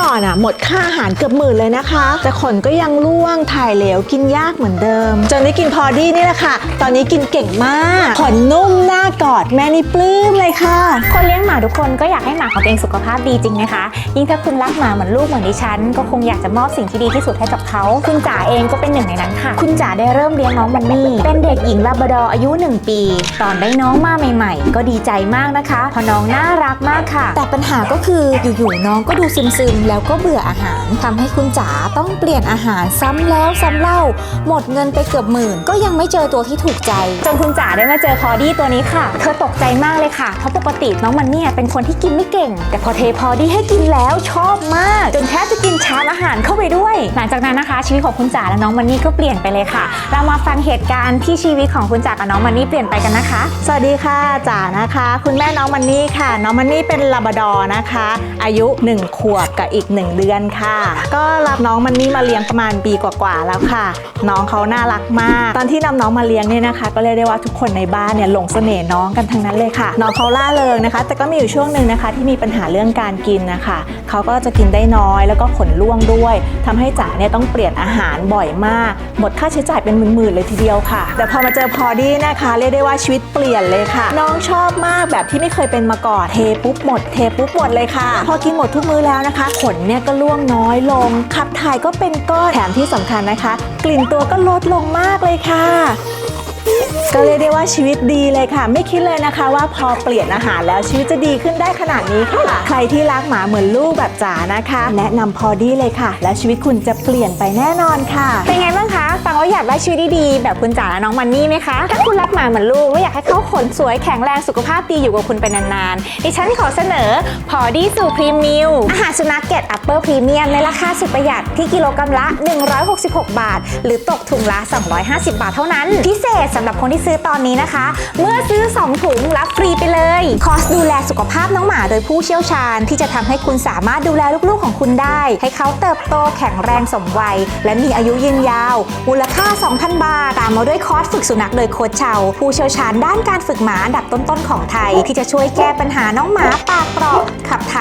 ก่อนอะหมดค่าอาหารเกือบหมื่นเลยนะคะ แต่ขนก็ยังร่วงถ่ายเหลวกินยากเหมือนเดิม จนได้กินพอดี้นี่แหละค่ะ ตอนนี้กินเก่งมาก ขนนุ่มหน้ากอดแม่นี่ปลื้มเลยค่ะ คนเลี้ยงหมาทุกคนก็อยากให้หมาของตัวเองสุขภาพดีจริงไหมคะ ยิ่งถ้าคุณรักหมาเหมือนลูกเหมือนดิฉัน ก็คงอยากจะมอบสิ่งที่ดีที่สุดให้กับเขา คุณจ๋าเองก็เป็นหนึ่งในนั้นค่ะ คุณจ๋าได้เริ่มเลี้ยงน้องมันนี่เป็นเด็กหญิงลาบราดอร์อายุ 1 ปี ตอนได้น้องมาใหม่ ๆ ก็ดีใจมากนะคะเพราะน้องน่ารักมากค่ะ แต่ปัญหาก็คืออยู่ๆน้องก็ดูซึมๆแล้วก็เบื่ออาหารทำให้คุณจ๋าต้องเปลี่ยนอาหารซ้ำแล้วซ้ำเล่า หมดเงินไปเกือบหมื่น ก็ยังไม่เจอตัวที่ถูกใจ จนคุณจ๋าได้มาเจอพอดี้ตัวนี้ค่ะ เธอตกใจมากเลยค่ะ เพราะปกติน้องมันเนี่ยเป็นคนที่กินไม่เก่ง แต่พอเทพอดี้ให้กินแล้วชอบมาก จนแทบจะกินชามอาหารเข้าไปด้วย หลังจากนั้นนะคะ ชีวิตของคุณจ๋าและน้องมันนี่ก็เปลี่ยนไปเลยค่ะ เรามาฟังเหตุการณ์ที่ชีวิตของคุณจ๋ากับน้องมันนี่เปลี่ยนไปกันนะคะ สวัสดีค่ะจ๋านะคะ คุณแม่น้องมันนี่ค่ะ น้องมันนี่เป็นลาบราดอร์นะคะ อายุ 1 ขวบกับอีก 1 เดือนค่ะ ก็รับน้องมันนี่มาเลี้ยงประมาณปีกว่าๆแล้วค่ะ น้องเขาน่ารักมาก ตอนที่นำน้องมาเลี้ยงเนี่ยนะคะ ก็เรียกได้ว่าทุกคนในบ้านเนี่ยหลงเสน่ห์น้องกันทั้งนั้นเลยค่ะ น้องเขาล่าเริงนะคะ แต่ก็มีอยู่ช่วงหนึ่งนะคะ ที่มีปัญหาเรื่องการกินนะคะเขาก็จะกินได้น้อยแล้วก็ขนร่วงด้วยทำให้จ๋าเนี่ยต้องเปลี่ยนอาหารบ่อยมาก หมดค่าใช้จ่ายเป็นหมื่นๆเลยทีเดียวค่ะ แต่พอมาเจอพอดี้นะคะเรียกได้ว่าชีวิตเปลี่ยนเลยค่ะ น้องชอบมากแบบที่ไม่เคยเป็นมาก่อนเทปุ๊บหมดเทปุ๊บหมดเลยค่ะ พอกินหมดทุกมื้อแล้วนะคะ ขนเนี่ยก็ร่วงน้อยลง ขับถ่ายก็เป็นก้อน แถมที่สำคัญนะคะ กลิ่นตัวก็ลดลงมากเลยค่ะ ก็เรียกได้ว่าชีวิตดีเลยค่ะ ไม่คิดเลยนะคะ ว่าพอเปลี่ยนอาหารแล้วชีวิตจะดีขึ้นได้ขนาดนี้ค่ะ ใครที่รักหมาเหมือนลูกแบบจ๋านะคะ แนะนำพอดีเลยค่ะ แล้วชีวิตคุณจะเปลี่ยนไปแน่นอนค่ะ เป็นไงบ้างคะฟังแล้วอยากได้ชีวิตดีๆแบบคุณจ๋าและน้องมันนี่ไหมคะถ้าคุณรักหมาเหมือนลูกและอยากให้เขาขนสวยแข็งแรงสุขภาพดีอยู่กับคุณไปนานๆดิฉันขอเสนอพอดีสู่พรีมิวอาหารสุนัขเกรดอัปเปอร์พรีเมียมในราคาสุดประหยัดที่กิโลกรัมละ 166 บาท หรือตกถุงละ 250 บาทเท่านั้น พิเศษสำหรับคนที่ซื้อตอนนี้นะคะ เมื่อซื้อ 2 ถุงรับฟรีไปเลย คอร์สดูแลสุขภาพน้องหมาโดยผู้เชี่ยวชาญ ที่จะทำให้คุณสามารถดูแลลูกๆของคุณได้ ให้เขาเติบโตแข็งแรงสมวัย และมีอายุยืนยาว มูลค่า 2,000 บาท ตามมาด้วยคอร์สฝึกสุนัขโดยโค้ชเชาผู้เชี่ยวชาญด้านการฝึกหมาอันดับต้นๆของไทย ที่จะช่วยแก้ปัญหาน้องหมาปากเปราะ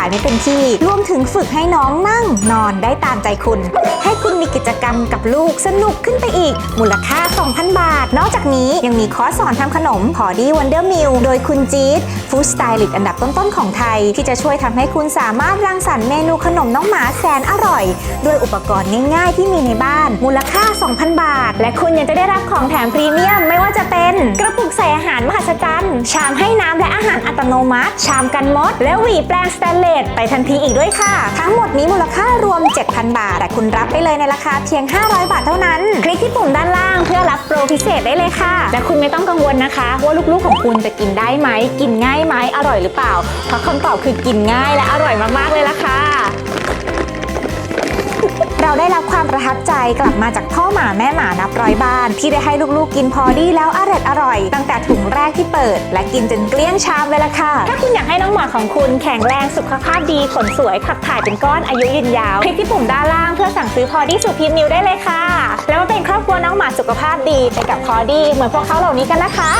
ายไม่เป็นที่ รวมถึงฝึกให้น้องนั่งนอนได้ตามใจคุณ ให้คุณมีกิจกรรมกับลูกสนุกขึ้นไปอีก มูลค่า 2,000 บาท นอกจากนี้ยังมีคอร์สสอนทำขนมพอดีวันเดอร์มิลโดยคุณจี๊ดฟู้ดสไตลิสต์อันดับต้นๆของไทย ที่จะช่วยทำให้คุณสามารถรังสรรค์เมนูขนมน้องหมาแสนอร่อย ด้วยอุปกรณ์ง่ายๆที่มีในบ้าน มูลค่า 2,000 บาท และคุณยังจะได้รับของแถมพรีเมียมไม่ว่าจะเป็น กระปุกใส่อาหารมหัศจรรย์ชามให้น้ำและอาหารอัตโนมัติ ชามกันมด และหวีแปรงสแตนเลสไปทันทีอีกด้วยค่ะ ทั้งหมดนี้มูลค่ารวม 7,000 บาท แต่คุณรับไปเลยในราคาเพียง 500 บาทเท่านั้น คลิกที่ปุ่มด้านล่างเพื่อรับโปรพิเศษได้เลยค่ะ และคุณไม่ต้องกังวลนะคะ ว่าลูกๆของคุณจะกินได้ไหม กินง่ายไหมอร่อยหรือเปล่า เพราะคำตอบคือกินง่ายและอร่อยมากๆเลยล่ะค่ะ ได้รับความประทับใจกลับมาจากพ่อหมาแม่หมานับร้อยบ้าน ที่ได้ให้ลูกๆกินพอดีแล้วอร่อยอร่อย ตั้งแต่ถุงแรกที่เปิด และกินจนเกลี้ยงชามเลยล่ะค่ะ ถ้าคุณอยากให้น้องหมาของคุณแข็งแรงสุขภาพดีขนสวยขับถ่ายเป็นก้อนอายุยืนยาวคลิกที่ปุ่มด้านล่างเพื่อสั่งซื้อพอดีสูตรพิมพ์นิวได้เลยค่ะ แล้วมาเป็นครอบครัวน้องหมาสุขภาพดีไปกับพอดีเหมือนพวกเขาเหล่านี้กันนะคะ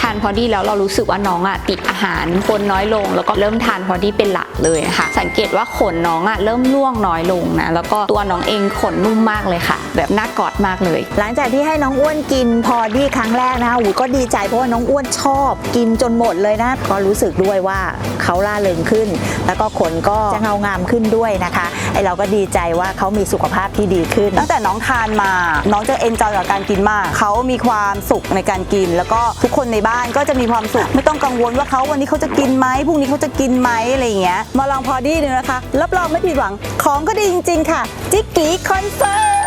ทานพอดีแล้วเรารู้สึกว่าน้องอะติดอาหารคนน้อยลง แล้วก็เริ่มทานพอดีเป็นหลักเลยนะคะสังเกตว่าขนน้องอะเริ่มร่วงน้อยลงนะแล้วก็ตัวน้องเองขนนุ่มมากเลยค่ะ แบบน่ากอดมากเลย หลังจากที่ให้น้องอ้วนกินพอดีครั้งแรกนะคะอูก็ดีใจเพราะว่าน้องอ้วนชอบกินจนหมดเลยนะก็รู้สึกด้วยว่าเขาล่าเริงขึ้น แล้วก็ขนก็จะเงางามขึ้นด้วยนะคะไอเราก็ดีใจว่าเขามีสุขภาพที่ดีขึ้น ตั้งแต่น้องทานมา น้องจะเอนจอยกับการกินมาก เขามีความสุขในการกิน แล้วก็ทุกคนในบ้านก็จะมีความสุข ไม่ต้องกังวลว่าเขาวันนี้เขาจะกินไหมพรุ่งนี้เขาจะกินไหมอะไรอย่างเงี้ยมาลองพอดีดูนะคะรับรองไม่ผิดหวังของก็ดีจริง ๆ ค่ะ จิกกี้คอนเฟิร์